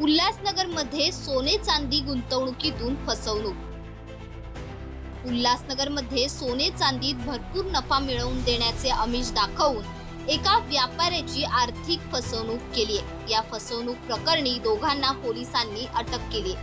उल्हासनगरमध्ये सोने चांदी गुंतवणुकीतून फसवणूक. उल्हासनगरमध्ये सोने चांदीत भरपूर नफा मिळवून देण्याचे आमिष दाखवून एका व्यापाऱ्याची आर्थिक फसवणूक केली आहे. या फसवणूक प्रकरणी दोघांना पोलिसांनी अटक केली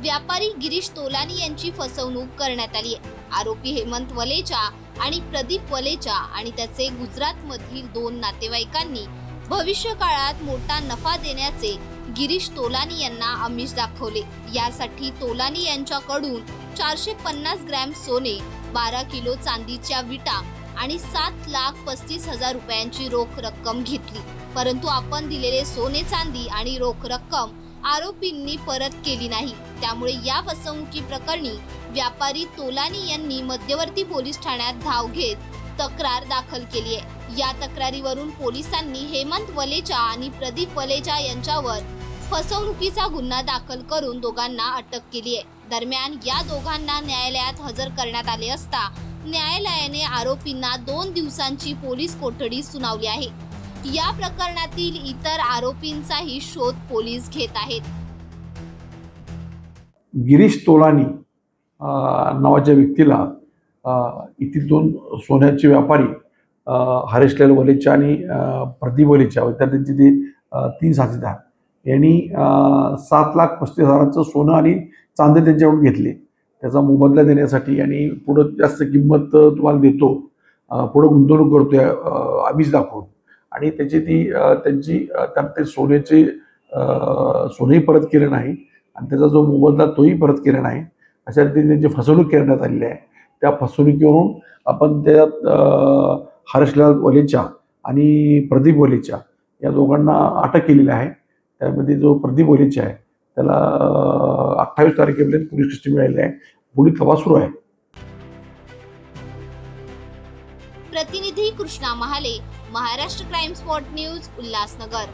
व्यापारी गिरीश तोलानी यांची फसवणूक करण्यात आली आहे. आरोपी हेमंत वलेचा आणि प्रदीप वलेचा आणि त्याचे गुजरातमधील दोन नातेवाईकांनी भविष्य काळात मोठा नफा देण्याचे गिरीश तोलानी यांना आमिष दाखवले. यासाठी तोलानी यांच्याकडून चारशे पन्नास ग्रॅम सोने बारा किलो चांदीच्या विटा आणि सात लाख पस्तीस हजार रुपयांची रोख रक्कम घेतली. परंतु आपण दिलेले सोने चांदी आणि रोख रक्कम आरोपींनी परत केली नाही. त्यामुळे या फसवणुकी प्रकरणी व्यापारी तोलानी यांनी मध्यवर्ती पोलीस ठाण्यात धाव घेत तक्रार दाखल केली आहे या तक्रारीवरून पोलिसांनी हेमंत वलेचा आणि प्रदीप वलेचा यांच्यावर फसवणुकीचा गुन्हा दाखल करून दोघांना अटक केली आहे. दरम्यान या दोघांना न्यायालयात हजर करण्यात आले असता न्यायालयाने आरोपींना दोन दिवसांची पोलीस कोठडी सुनावली आहे. या प्रकरणातील इतर आरोपींचाही शोध पोलीस घेत आहेत. गिरीश तोलानी नावाच्या व्यक्तीला येथील दोन सोन्याचे व्यापारी अं, हरेशलाल आणि प्रदीप वलेच्या व त्यांचे ते तीन साथीदार. यांनी सात लाख पस्तीस हजारांचं सोनं आणि चांदी त्यांच्याकडून घेतले. त्याचा मोबदला देण्यासाठी आणि पुढं जास्त किंमत तुम्हाला देतो. पुढं गुंतवणूक करतोय आहे आमिष दाखवून. आणि त्याची ती त्यांची अं, त्यात ते सोन्याचे सोनेही सोनंही परत केले नाही. आणि त्याचा जो मोबदला तोही परत केला नाही. अशा रीतीने त्यांची फसवणूक करण्यात आलेली आहे. त्या फसवणुकीवरून आपण त्यात हर्षलाल वलेच्या आणि प्रदीप वलेच्या या दोघांना अटक केलेली आहे. त्यामध्ये जो प्रदीप वलेचा आहे त्याला अठ्ठावीस तारखेपर्यंत पोलीस कस्टडी मिळालेली आहे. पुढील तपास सुरू आहे. प्रतिनिधी Krishna Mahale Maharashtra crime spot news Ulhasnagar.